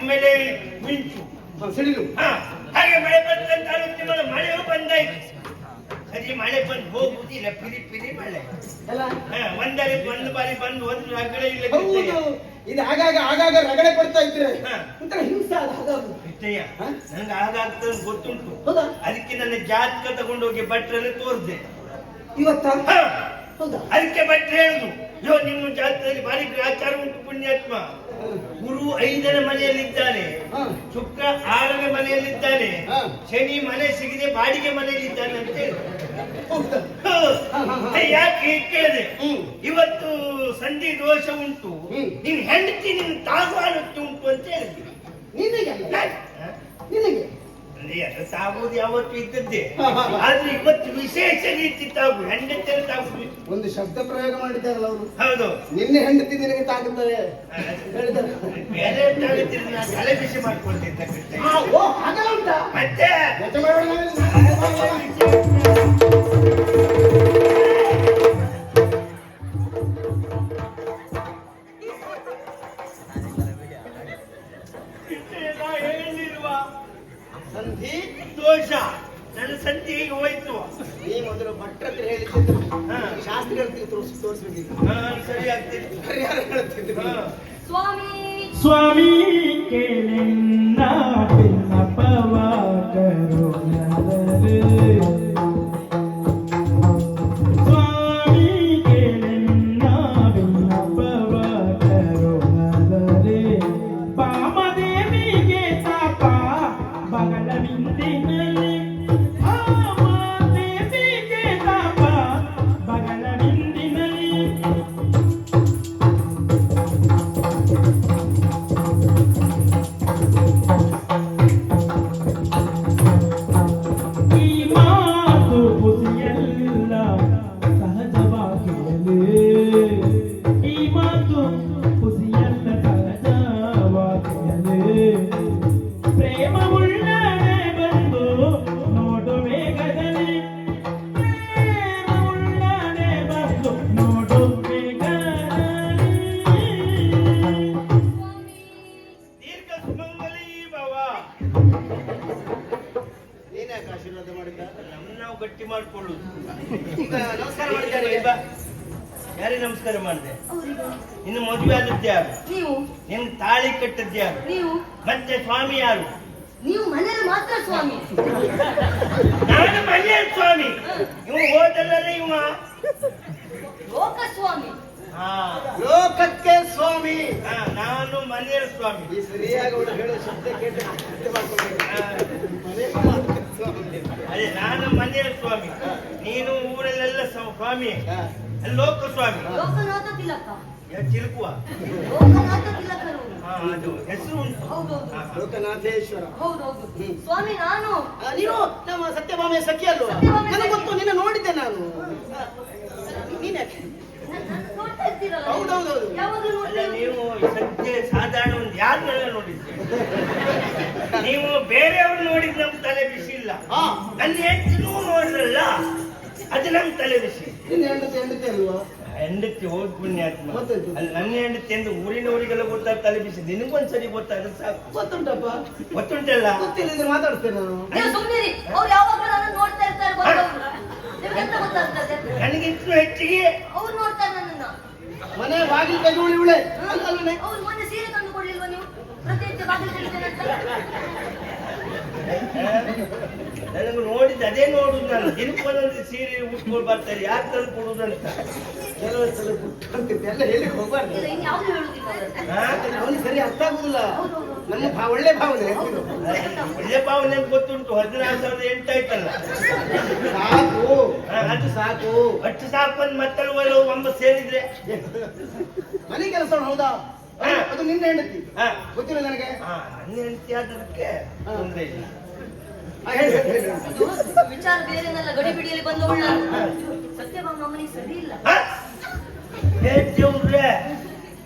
ಒಮ್ಮೆಲೆ ಮಿಂಚು ಸಿಡಿಲು ಹಾಗೆ ಮಳೆ ಬಂದಂತ ಅನ್ನೋದು ಮಳೆಯೂ ಬಂದಾಯ್ತು ಸರಿ ಮಳೆ ಬಂದು ಹೋಗುದಿಲ್ಲ ಪಿರಿ ಪಿರಿ ಮಳೆ. ಒಂದರೆ ಒಂದು ಬಾರಿ ಬಂದು ಒಂದು ರಗಡೆ ಇಲ್ಲ. ಇದು ಆಗಾಗ ಆಗಾಗ ರಗಡೆ ಕೊಡ್ತಾ ಇದ್ರೆ. ಒಂಥರ ಹಿಂಸೆ? ನನಗೆ ಆಗಾಗ್ತದೆ ಗೊತ್ತುಂಟು. ಅದಕ್ಕೆ ನನ್ನ ಜಾತಕ ತಗೊಂಡೋಗಿ ಭಟ್ರಲ್ಲಿ ತೋರಿದೆ. ಇವತ್ತ? ಅದಕ್ಕೆ ಭಟ್ರು ಹೇಳುದು ಯೋ ನಿಮ್ಮ ಜಾತಕದಲ್ಲಿ ಭಾರಿ ಗ್ರಾಚಾರ ಉಂಟು ಪುಣ್ಯಾತ್ಮ. ಗುರು ಐದರ ಮನೆಯಲ್ಲಿದ್ದಾನೆ. ಶುಕ್ರ ಆರನೇ ಮನೆಯಲ್ಲಿದ್ದಾನೆ. ಶನಿ ಮನೆ ಸಿಗದೆ ಬಾಡಿಗೆ ಮನೆಯಲ್ಲಿದ್ದಾನೆ ಅಂತ ಹೇಳಿ. ಯಾಕೆ ಕೇಳಿದೆ? ಇವತ್ತು ಸಂಧಿ ದೋಷ ಉಂಟು. ನಿನ್ ಹೆಂಡತಿ ನಿನ್ ತಾಗುವಾಲತ್ತು ಉಂಟು ಅಂತ ಹೇಳಿದ್ವಿ. ನಿನಗೆ ನಿನಗೆ? ಅದು ತಾಗುವುದು ಯಾವತ್ತು ಇದ್ದದ್ದೇ. ಆದ್ರೆ ಇವತ್ತು ವಿಶೇಷ ರೀತಿ ತಾಗು ಹೆಂಡತಿ ಒಂದು ಶಬ್ದ ಪ್ರಯೋಗ ಮಾಡಿದ್ದಾರಲ್ಲ ಅವರು. ಹೌದು. ನಿನ್ನೆ ಹೆಂಡತಿ ನಿನಗೆ ತಾಗುತ್ತದೆ. ಹೇಳಿದ್ದಾರೆ ಬೇರೆ ತಾಗುತ್ತಿದ್ರೆ ನಾನು ತಲೆ ಬಿಸಿ ಮಾಡ್ಕೊಳ್ತಿದ್ದೆ ಮತ್ತೆ? ಸ್ವಾಮಿ. ಸ್ವಾಮಿ ಕೇಳೆನ್ನ ವಿನ್ನಪವ ನಮಸ್ಕಾರ ಮಾಡಿದೆ. ಇನ್ನು ಮದುವೆ ಆದದ್ದು ಯಾರು? ನೀವು. ನಿನ್ ತಾಳಿ ಕಟ್ಟದ್ದು ಯಾರು? ನೀವು. ಮತ್ತೆ ಸ್ವಾಮಿ ಯಾರು? ನೀವು ಮನೆಯಲ್ಲಿ ಮಾತ್ರ ಸ್ವಾಮಿ. ನಾನು ಮನೆಯ ಸ್ವಾಮಿ. ನೀವು ಹೋದಲ್ಲ ಇವ? ಲೋಕ ಸ್ವಾಮಿ. ಹಾ. ಲೋಕಕ್ಕೆ ಸ್ವಾಮಿ. ಹಾ, ನಾನು ಮನೆಯ ಸ್ವಾಮಿ. ಈ ಸರಿಯಾಗಿ ಹೇಳೋ ಶಬ್ದ ಕೇಟ್ಟು ಅದೇ ನಾನು ಮನೆಯ ಸ್ವಾಮಿ. ನೀನು ಊರಲ್ಲೆಲ್ಲ ಸ್ವಾಮಿ. ಲೋಕ ಸ್ವಾಮಿ. ಲೋಕನಾಥ ತಿಲಕ ಯಾ, ಚಿಲುಕುವ ಲೋಕನಾಥ ತಿಲಕರು ಹಾ, ಅದು ಹೆಸರು ಉಂಟು. ಹೌದೌದು. ಲೋಕನಾಥೇಶ್ವರ. ಹೌದೌದು. ಸ್ವಾಮಿ ನಾನು ನೀನು ನಮ್ಮ ಸತ್ಯಭಾಮೆಯ ಸಖಿ ಅಲ್ವಾ? ನನಗೆ ಗೊತ್ತು ನಿನ್ನ ನೋಡಿದ್ದೆ ನಾನು. ನೀನೆ ಇರ್ತೀರಲ್ಲ? ನೀವು. ಸದ್ಯ ಸಾಧಾರಣ ಯಾರನ್ನೆಲ್ಲ ನೋಡಿದ್ದೆ. ನೀವು ಬೇರೆಯವ್ರು ನೋಡಿದ್ ನಮ್ ತಲೆ ಬಿಸಿ ಇಲ್ಲ. ನನ್ನ ಹೆಂಡತಿನೂ ನೋಡ್ರಲ್ಲ ಅದು ನಮ್ ತಲೆ ಬಿಸಿ. ನಿನ್ನ ಹೆಂಡತಿ ಹೆಂಡತಿ ಅಲ್ವಾ? ಹೆಂಡತಿ ಹೋದ್ ಪುಣ್ಯಾತ್ಮ. ಗೊತ್ತಾಯ್ತು. ಅಲ್ಲಿ ನನ್ನ ಹೆಂಡತಿ ಎಂದು ಊರಿನವರಿಗೆಲ್ಲ ಗೊತ್ತಾಗ ತಲೆ ಬಿಸಿ. ನಿನಗೊಂದ್ಸರಿ ಗೊತ್ತಾದ್ರೆ ಸಾಕು. ಗೊತ್ತುಂಟಪ್ಪ. ಗೊತ್ತುಂಟಲ್ಲ? ಗೊತ್ತಿಲ್ಲದ್ರೆ ಮಾತಾಡ್ತೇನೆ ನಾನು. ನೀವು ಸುಮ್ಮನಿರಿ ಅವ್ರು ಯಾವಾಗಲೂ ನನ್ನ ನೋಡ್ತಾ ಇರ್ತಾರೆ ಗೊತ್ತವ್ರು ನಿಮ್ಗೆ ಎಂತ ಗೊತ್ತಾಗ್ತದೆ? ನನಗಿಂತಲೂ ಹೆಚ್ಚಿಗೆ ಅವ್ರು ನೋಡ್ತಾರೆ ನನ್ನನ್ನು. ಮನೆ ಬಾಗಿಲು ತೆಗುಳಿ ಉಳೆ ಅಲ್ಲ ಅಲ್ಲನೆ ಅವ್ರು ಮೊನ್ನೆ ಸೀರೆ ತಂದು ಕೊಡ್ಲಿಲ್ವಾ ನೀವು ಪ್ರತಿನಿತ್ಯ ಬಾಗಿಲು ತೆಗಿತೇನೆ ಅಂತ ನನಗೆ ನೋಡಿದ್ದು ಅದೇ ನೋಡುದು ನಾನು. ದಿನಕ್ಕೊಂದೊಂದು ಸೀರೆ ಉಟ್ಕೊಂಡು ಬರ್ತಾರೆ ಯಾರು ತಂದು ಕೊಡುದಂತ ಕೆಲವು ಸಲ ಗೊತ್ತಾಗ್ತಿತ್ತು ಎಲ್ಲ ಹೇಳಿಕ್ ಹೋಗ್ಬಾರ್ದು? ಅವನು ಸರಿ ಅರ್ಥ ಆಗುದಿಲ್ಲ. ನನ್ನ ಒಳ್ಳೆ ಭಾವನೆ ಒಳ್ಳೆ ಭಾವನೆ ಅಂತ ಗೊತ್ತುಂಟು. ಹದಿನಾರು ಸಾವಿರದ ಎಂಟು ಆಯ್ತಲ್ಲ. ಸಾಕು. ಅದು ಸಾಕು. ಅಷ್ಟು ಸಾಕು ಅಂತ ಮತ್ತೆ ಒಂಬತ್ತು ಸೇರಿದ್ರೆ. ಮನೆ ಕೆಲಸ ಹೌದಾ. ಅದು ನಿನ್ನ ಹೆಂಡತಿ ಹಾ. ಗೊತ್ತಿಲ್ಲ ನನಗೆ? ಹಾ, ನನ್ನ ಹೆಂಡತಿ ಆದದಕ್ಕೆ ತೊಂದರೆ ಇಲ್ಲ. ವಿಚಾರ ಬೇರೆನಲ್ಲ ಗಡಿಬಿಡಿಯಲ್ಲಿ ಬಂದವಳು ಸತ್ಯಭಾಮ ಅಮ್ಮನಿಗೆ ಸರಿ ಇಲ್ಲ? ಹೇಳ್ತೇವ್ರೆ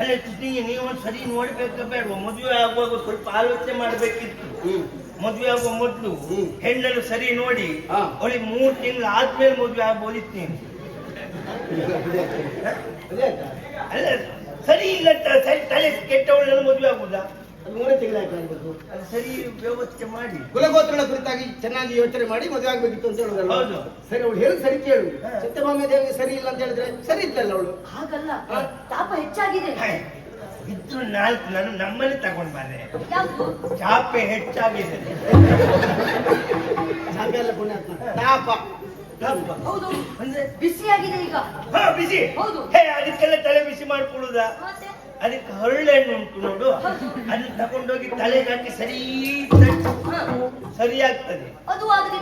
ಅಲ್ಲ ಕೃಷ್ಣಿಗೆ ನೀವು ಸರಿ ನೋಡ್ಬೇಕ ಬೇಡ ಮದುವೆ ಆಗುವಾಗ ಸ್ವಲ್ಪ ಆಲೋಚನೆ ಮಾಡ್ಬೇಕಿತ್ತು. ಮದ್ವೆ ಆಗುವ ಮೊದ್ಲು ಹೆಣ್ಣಲ್ಲಿ ಹೆಣ್ಣನ್ನು ಸರಿ ನೋಡಿ. ಅವಳಿಗೆ ಮೂರ್ ತಿಂಗಳು ಆದ್ಮೇಲೆ ಮದುವೆ ಆಗ್ಬೋದಿತ್ತು ನೀನು. ಅಲ್ಲ ಸರಿ ಇಲ್ಲ ಅಂತ ಸರಿ ತಲೆ ಕೆಟ್ಟವಳನ್ನ ಮದುವೆ ಆಗುದಾ ಅದು ಮೂರೇ ತಿಂಗಳಾಯ್ತು ಆಗ್ಬೇಕು. ಅದು ಸರಿ ವ್ಯವಸ್ಥೆ ಮಾಡಿ. ಕುಲಗೋತ್ರಗಳ ಕುರಿತಾಗಿ ಚೆನ್ನಾಗಿ ಯೋಚನೆ ಮಾಡಿ ಮದುವೆ ಆಗ್ಬೇಕಿತ್ತು ಅಂತ ಹೇಳುದಲ್ಲ ಹೌದು. ಸರಿ ಅವಳು ಹೇಳಿ ಸರಿ ಕೇಳು. ಸತ್ಯಭಾಮ ದೇವಿ ಸರಿ ಇಲ್ಲ ಅಂತ ಹೇಳಿದ್ರೆ ಸರಿ ಇದ್ದಲ್ಲ ಅವಳು? ಹಾಗಲ್ಲ. ತಾಪ ಹೆಚ್ಚಾಗಿದೆ. ಇದ್ರು ನಾಲ್ಕು ನಾನು ನಮ್ಮಲ್ಲಿ ತಗೊಂಡ್ ಬಂದೆ. ಚಾಪೆ ಹೆಚ್ಚಾಗಿದೆ. ಹಾಗೆಲ್ಲ ಪುಣ್ಯಾತ್ಮ. ತಾಪ. ಹೌದು. ಅಂದ್ರೆ ಆಗಿದೆ ಈಗ. ಹಾ ಬಿಸಿ. ಹೌದು. ಹೇ ಅದಕ್ಕೆಲ್ಲ ತಲೆ ಬಿಸಿ ಮಾಡ್ಕೊಳುದಾ? ಅದಕ್ಕೆ ಹರಳೆಣ್ಣು ಉಂಟು ನೋಡು. ಅದನ್ನ ತಗೊಂಡೋಗಿ ತಲೆಗೆ ಹಾಕಿ ಸರಿ ತ ಸರಿಯಾಗ್ತದೆ. ಸರಿ ಆಗ್ತದೆ ಅದು ಆಗಲಿ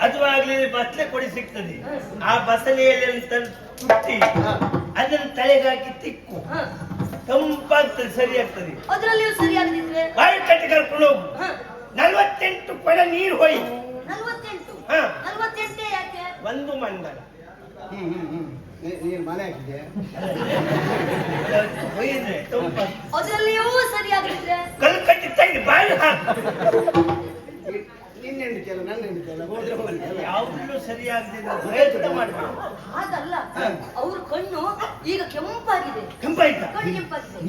ಅದು ಆಗ್ಲಿ ಬಸಳೆ ಕೊಡಿ ಸಿಗ್ತದೆ. ಆ ಬಸಲೆಯಲ್ಲಿ ತುಟ್ಟಿ ಅದನ್ನ ತಲೆಗೆ ಹಾಕಿ ತಿಕ್ಕು. ತಂಪಾಗ್ತದೆ ಸರಿ ಆಗ್ತದೆ ಬಾಯಿ ಕಟ್ಟಿ ಕರ್ಕೊಂಡು ಹೋಗು. ನಲ್ವತ್ತೆಂಟು ಕೊಡ ನೀರು ಹೋಯ್ ನಲ್ವತ್ತೆಂಟು? ಹ. ನಲ್ವತ್ತೆಂಟೇ ಯಾಕೆ ಒಂದು ಮಂಡಲ. ಹ್ಮ್ ಹ್ಮ್ ಹ್ಮ್. ನೀನು ಮನೆ ಕಲ್ಲು ಕಟ್ಟಿ ತೆಗೆದು ಬಾಯಿ ನಿನ್ನ ಹೆಂಡತಿ ಅಲ್ಲ ನನ್ನ ಹೆಂಡತಿ ಅಲ್ಲ ಹೋದ್ರೆ ಹೋಗ್ಲಿ ಅಲ್ಲ. ಯಾವುದೂ ಸರಿಯಾಗದಿಲ್ಲ. ಪ್ರಯತ್ನ ಮಾಡ್ಬೇಕು. ಹಾಗಲ್ಲ. ಅವ್ರ ಕಣ್ಣು ಈಗ ಕೆಂಪಾಗಿದೆ. ಕೆಂಪಾಯ್ತಾ? ಕಣ್ಣು ಕೆಂಪಾಗಿದೆ.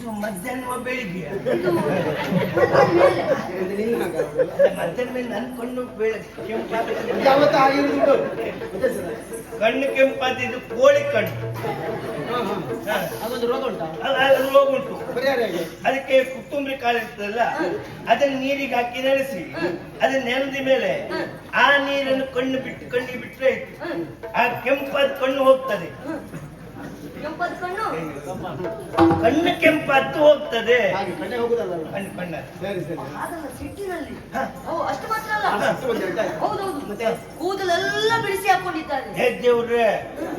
ಇದು ಮಧ್ಯಾಹ್ನ ಬೆಳಿಗ್ಗೆ. ಮಧ್ಯಾಹ್ನ ಮೇಲೆ ನಿನ್ನ ಕಣ್ಣು ಬೆಳಗ್ಗೆ ಸರ್ ಕಣ್ಣು ಕೆಂಪಾದ ಇದು ಕೋಳಿ ಕಣ್ಣು. ಅದೊಂದು ರೋಗ ಉಂಟಾ? ಅದು ಅದು ರೋಗ ಉಂಟು. ಅದಕ್ಕೆ ಕುತ್ತುಂಬರಿ ಕಾಳು ಇರ್ತದಲ್ಲ ಅದನ್ನ ನೀರಿಗೆ ಹಾಕಿ ನೆನೆಸಿ ಅದನ್ನ ನೆನೆದ ಮೇಲೆ ಆ ನೀರನ್ನು ಕಣ್ಣು ಬಿಟ್ಟು ಕಣ್ಣಿಗೆ ಬಿಟ್ಟರೆ ಆಯ್ತು. ಆ ಕೆಂಪಾದ ಕಣ್ಣು ಹೋಗ್ತದೆ. ಕೆಂಪಾದ ಕಣ್ಣು? ಕಣ್ಣು ಹತ್ತು ಹೋಗ್ತದೆ. ಹಾಗೆ ಕಣ್ಣೆ ಹೋಗುದಲ್ಲ ಕಣ್ಣು ಸರಿ ಸರಿ. ಹಾಗಲ್ಲ ಸಿಟ್ಟಿನಲ್ಲಿ. ಓ ಅಷ್ಟು ಮಾತ್ರ ಅಲ್ಲ? ಕೂದಲೆಲ್ಲ ಬಿಡಿಸಿ ಹಾಕೊಂಡಿದ್ದಾರೆ. ಹೆಜ್ಜೆವ್ರೆ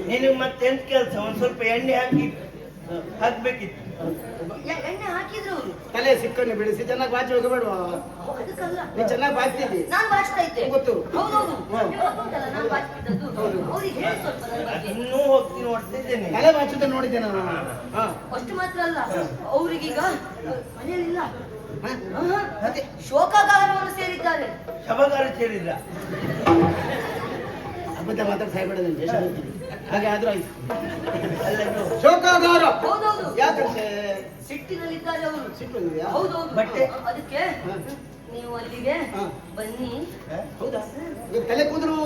ನಿನಗೆ ಮತ್ತೆ ಎಂತ ಕೆಲಸ? ಒಂದ್ ಸ್ವಲ್ಪ ಎಣ್ಣೆ ಹಾಕಿ ಹಾಕ್ಬೇಕಿತ್ತು ಎಣ್ಣೆ ಹಾಕಿದ್ರು ಅವರು. ತಲೆ ಸಿಕ್ಕನ್ನು ಬಿಡಿಸಿ ಚೆನ್ನಾಗಿ ಬಾಚಿ ಅದಕ್ಕಲ್ಲ. ನೀ ಚೆನ್ನಾಗಿ ಬಾಚ್ತಿದ್ದಿ. ನಾನ್ ಬಾಚ್ತಾ ಇದ್ದೆ. ಗೊತ್ತು. ಹೌದೌದು. ಹ್ಮ್. ನಿಮ್ಗೆ ಗೊತ್ತುಂಟಲ್ಲ ಬಾಚ್ತಿದ್ದದ್ದು. ಹೌದು. ಅವ್ರಿಗೆ ಹೇಳಿ ಸ್ವಲ್ಪ ನನ್ನ ಬಗ್ಗೆ. ಇನ್ನೂ ಹೋಗ್ತೀನಿ ನೋಡ್ತಿದ್ದೇನೆ. ತಲೆ ನೋಡಿದ್ದೆ ನಾನು. ಹಾ. ಅಷ್ಟು ಮಾತ್ರ ಅಲ್ಲ. ಅವ್ರಿಗೀಗ ಮನೆಯಲ್ಲಿಲ್ಲ. ಹಾ? ಶೋಕಾಗಾರವನ್ನು ಸೇರಿದ್ದಾರೆ. ಶಬಗಾರ ಸೇರಿದ ಅಬದ್ಧ ಮಾತ್ರ ಸಾಯ್ಬೇಡ ನನ್ನ ದೇಶ ಗೊತ್ತಿದೆ. ಹಾಗೆ ಆದ್ರೂ ಆಯ್ತು. ಅಲ್ಲದು. ಶೋಕಾಗಾರ ಹೌದೌದು. ಯಾಕಂತೆ ಸಿಟ್ಟಿನಲ್ಲಿದ್ದಾರೆ ಅವರು. ಸಿಟ್ಟು ಬಂದಿದ್ಯಾ? ಹೌದೌದು. ಬಟ್ಟೆ? ಅದಕ್ಕೆ ನೀವು ಅಲ್ಲಿಗೆ ಹಾ. ಬನ್ನಿ. ಹೌದಾ? ತಲೆ ಕೂದಲು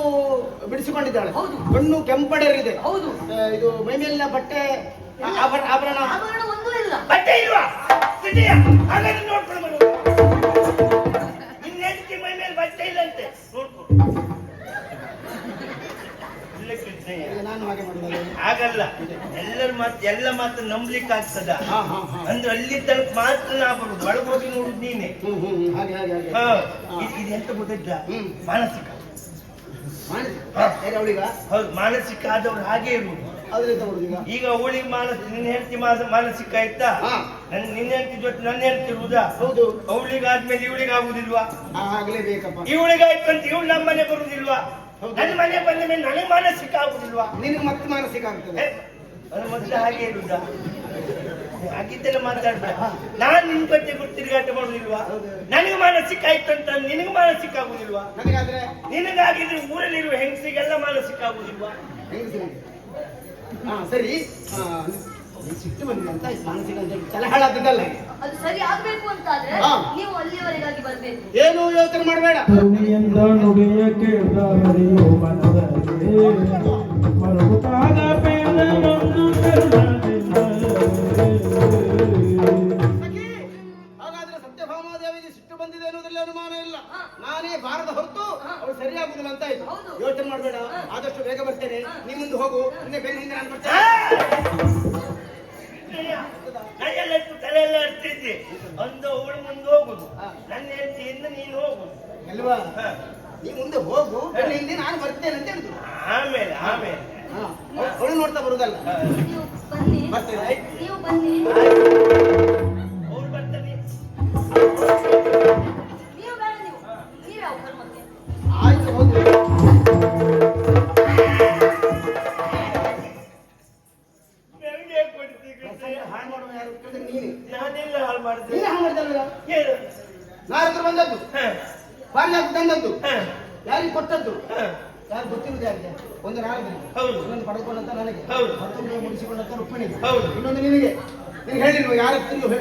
ಬಿಡಿಸಿಕೊಂಡಿದ್ದಾಳೆ. ಹೌದು. ಕಣ್ಣು ಕೆಂಪಡರಿದೆ ಹೌದು. ಇದು ಮೈ ಮೇಲಿನ ಬಟ್ಟೆ ಆಭರಣ. ಆಭರಣ ಒಂದೂ ಇಲ್ಲ. ಬಟ್ಟೆ ಇಲ್ವಾ? ಹಾಗಾದ್ರೆ ನೋಡ್ಕೊಂಡು ಆಗಲ್ಲ ಎಲ್ಲರ ಮಾತು ಎಲ್ಲ ಮಾತು ನಂಬ್ಲಿಕ್ಕೆ ಆಗ್ತದ? ಅಂದ್ರೆ ಅಲ್ಲಿ ತನಕ ಮಾತ್ರ ನಾ ಬರುದು. ಒಳಗೋಗಿ ನೋಡುದು ನೀನೆ. ಹಾಗೆ ಹಾಗೆ ಹಾಗೆ. ಇದೆಂತ ಗೊತ್ತಿದ್ದ ಮಾನಸಿಕ. ಹೌದು ಮಾನಸಿಕ ಆದವ್ರು ಹಾಗೆ ಇರುವುದು ಈಗ? ಅವಳಿಗೆ ಮಾನಸ ನಿನ್ನ ಹೆಂಡತಿ ಮಾನಸಿಕ ಆಯ್ತಾ. ನನ್ ನಿನ್ನ ಹೆಂಡತಿ ಜೊತೆ ನನ್ನ ಹೆಂಡತಿ ಇರುವುದಾ ಹೌದು. ಅವಳಿಗಾದ್ಮೇಲೆ ಇವಳಿಗೆ ಆಗುದಿಲ್ವಾ ಆಗ್ಲೇಬೇಕಪ್ಪ. ಇವಳಿಗಾಯ್ತು ಅಂತ ಇವಳು ನಮ್ಮನೆ ಬರುದಿಲ್ವಾ. ನನ್ನ ಮನೆ ಬಂದ ಮೇಲೆ ನನಗೆ ಮಾನಸಿಕ ಆಗುದಿಲ್ವಾ ನಿನಗೆ ಮತ್ತೆ ಮಾನಸಿಕ ಆಗ್ತದೆ ಮೊದ್ಲು ಅದು ಮೊದಲು ಹಾಗೆ ಇರುದ ಹಾಗಿದ್ದೆಲ್ಲ ಮಾತಾಡ್ಬೇಡ. ನಾನ್ ನಿನ್ ಬಗ್ಗೆ ತಿರುಗಾಟ ಮಾಡುದಿಲ್ವಾ. ನನಗೆ ಮಾನಸಿಕ ಆಯ್ತು ಅಂತ ನಿನಗೆ ಮಾನಸಿಕ ಆಗುದಿಲ್ವಾ ನನಗಾದ್ರೆ? ನಿನಗಾಗಿದ್ರೆ ಊರಲ್ಲಿರುವ ಹೆಂಗಸಿಗೆಲ್ಲ ಮಾನಸಿಕ ಆಗುದಿಲ್ವಾ ಹೆಂಗಸಿಗೆ? ಹಾ ಸರಿ. ಸಿಟ್ಟು ಬಂದಿದೆ ಅಂತ ಮಾನಸಿಕ ಅಂತ ಹೇಳಿ ತಲೆ ಹಾಳಾದದ್ದಲ್ಲ ಅದು ಸರಿ ಆಗ್ಬೇಕು. ನೀವು ಅಲ್ಲಿಯವರೆಗಾಗಿ ಬರ್ಬೇಕು. ಏನು ಯೋಚನೆ ಮಾಡಬೇಡ. ಕರುಣಿಯಿಂದ ನುಡಿಯ ಮನದಲ್ಲಿ. ಕರುಣದಿಂದ. ಹಾಗಾದ್ರೆ ಸತ್ಯಭಾಮಾದೇವಿಗೆ ಸಿಟ್ಟು ಬಂದಿದೆ ಅನ್ನೋದ್ರಲ್ಲಿ ಅನುಮಾನ ಇಲ್ಲ. ನಾನೇ ಬಾರದ ಹೊರತು ಅವಳು ಸರಿಯಾಗುದಿಲ್ಲ ಅಂತ ಆಯ್ತು. ಯೋಚನೆ ಮಾಡಬೇಡ. ಆದಷ್ಟು ಬೇಗ ಬರ್ತೇನೆ. ನಿಮ್ಮಿಂದ ಹೋಗು. ನಿನ್ನೆ ಬೆನ್ನ ಹಿಂದೆ ನಾನು ಬರ್ತೇನೆ ನಾ ಎಲ್ಲ ತಲೆ ಎಲ್ಲ ಇರ್ತಿದ್ದೆ ಒಂದು ಅವಳು ಮುಂದೆ ಹೋಗುದು. ನನ್ನ ಹೆಂಡತಿಯಿಂದ ನೀನು ಹೋಗುದು. ಅಲ್ವಾ. ನೀ ಮುಂದೆ ಹೋಗು ಬೆನ್ನ ಹಿಂದೆ ನಾನು ಬರ್ತೇನೆ ಅಂತ ಹೇಳಿದ್ರು. ಆಮೇಲೆ ಆಮೇಲೆ. ಅವಳು ನೋಡ್ತಾ ಬರುದಲ್ಲ. ನೀವು ಬನ್ನಿ. ಹಾಳು ಕೇಳಿದ್ರೆ ನೀನೆ. ನಾನೆಲ್ಲ ಹಾಳು ಮಾಡಿದೆ. ನೀನೇ ಹಾಳು ಮಾಡಿದಲ್ಲ ಏನು ನಾರದ್ರು ಬಂದದ್ದು. ಹ, ಪಾರ್ಲಾಕ್ ತಂದದ್ದು. ಯಾರಿಗೆ ಕೊಟ್ಟದ್ದು. ಯಾರು ಗೊತ್ತಿರುವುದು ಯಾರಿಗೆ? ಒಂದು ನಾರದು ಹೌದು. ಇನ್ನೊಂದು ಪಡೆದುಕೊಂಡಂತ ನನಗೆ. ಹೌದು. ಮತ್ತೊಂದು ಮುಗಿಸಿಕೊಂಡಂತ ರುಕ್ಮಿಣಿಗೆ. ಹೌದು. ಇನ್ನೊಂದು ನಿನಗೆ. ನೀನು ಹೇಳಿಲ್ವ ಯಾರ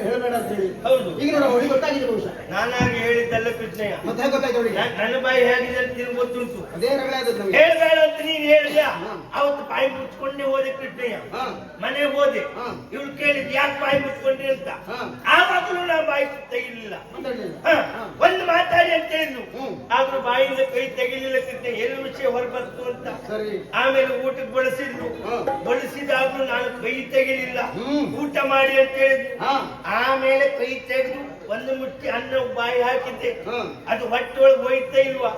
ಹೇಳಬೇಡ ಅಂತ ಹೇಳಿ. ಹೌದು. ಈಗ ನೋಡ ಅವಳಿಗೆ ಗೊತ್ತಾಗಿದೆ ಬಹುಶಃ. ನಾನಾಗಿ ಹೇಳಿದ್ದಲ್ಲ ಕೃಷ್ಣಯ್ಯ. ಮತ್ತೆ ಹೇಗೆ ಗೊತ್ತಾಯ್ತು ಅವಳಿಗೆ ನನ್ನ ಬಾಯಿ ಹೇಗಿದೆ ಅಂತ ನಿನ್ಗೆ ಗೊತ್ತುಂಟು. ಅದೇ ರಗಳೆ ಆದದ್ದು ನಮಗೆ. ಹೇಳ್ಬೇಡ ಅಂತ ನೀನ್ ಹೇಳಿದ ಅವತ್ತು ಬಾಯಿ ಮುಚ್ಕೊಂಡೇ ಹೋದೆ ಕೃಷ್ಣಯ್ಯ. ಹಾ. ಮನೆಗೆ ಹೋದೆ. ಹಾ. ಇವಳು ಕೇಳಿದ್ ಯಾಕೆ ಬಾಯಿ ಮುಚ್ಕೊಂಡ್ರಿ ಅಂತ? ಹಾ. ಆವಾಗಲೂ ನಾ ಬಾಯಿ ತೆಗಿಲಿಲ್ಲ ಹಾ, ಹಾ. ಒಂದು ಮಾತಾಡಿ ಅಂತ ಹೇಳಿದ್ನು. ಹ್ಮ್. ಆದ್ರೂ ಬಾಯಿಂದ ಕೈ ತೆಗಿಲಿಲ್ಲ ಕೃಷ್ಣ ಎಲ್ಲಿ ವಿಷಯ ಹೊರಬಂತು ಅಂತ? ಸರಿ. ಆಮೇಲೆ ಊಟಕ್ಕೆ ಬಳಸಿದ್ರು ಹಾ. ಬಳಸಿದಾಗ್ಲೂ ನಾನು ಕೈ ತೆಗಿಲಿಲ್ಲ. ಹ್ಮ್. ಊಟ ಮಾಡಿ ಅಂತ ಹೇಳಿದ್ರು ಹಾ. ಆಮೇಲೆ ಕೈ ತೆಗೆದು ಒಂದು ಮುಟ್ಟಿ ಅನ್ನ ಬಾಯಿ ಹಾಕಿದ್ದೆ. ಅದು ಹೊಟ್ಟೆಯೊಳಗೆ ಹೋಯ್ತಾ ಇಲ್ವಾ.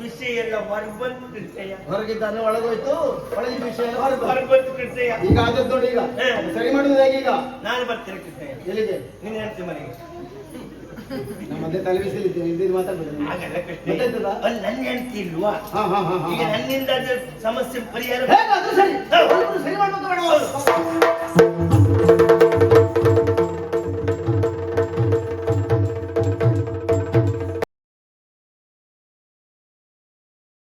ವಿಷಯ ಎಲ್ಲ ಹೊರಬಂದು ಕೃಷ್ಣಯ್ಯ. ಹೊರಗಿದ್ದಾನೆ ಒಳಗೋಯ್ತು ಒಳಗಿನ ವಿಷಯ ಹೊರಬಂದು ಹೊರಗೆ ಕೃಷ್ಣಯ್ಯ. ಈಗ ಆದದ್ದು ನೋಡಿ ಈಗ. ಸರಿ ಮಾಡುದು ಹೇಗೆ ಈಗ? ನಾನು ಬರ್ತೇನೆ ಕೃಷ್ಣಯ್ಯ. ಎಲ್ಲಿದೆ? ನಿನ್ನ ಹೆಂಡತಿ ಮನೆಗೆ. ಮಧ್ಯೆ ತಲೆ ಬಿಸಿಲಿದ್ದೇನೆ ಇಲ್ಲಿ ಮಾತಾಡ್ಬೇಡಿ ಹಾಗಲ್ಲ ಕೃಷ್ಣಯ್ಯ. ಗೊತ್ತಾಯ್ತದ? ಅಲ್ಲಿ ನನ್ನ ಹೆಂಡತಿ ಇಲ್ವಾ? ಈಗ ನನ್ನಿಂದ ಅದು ಸಮಸ್ಯೆ ಪರಿಹಾರ ಸರಿ. ಸರಿ ಮಾಡ್ಬೇಕು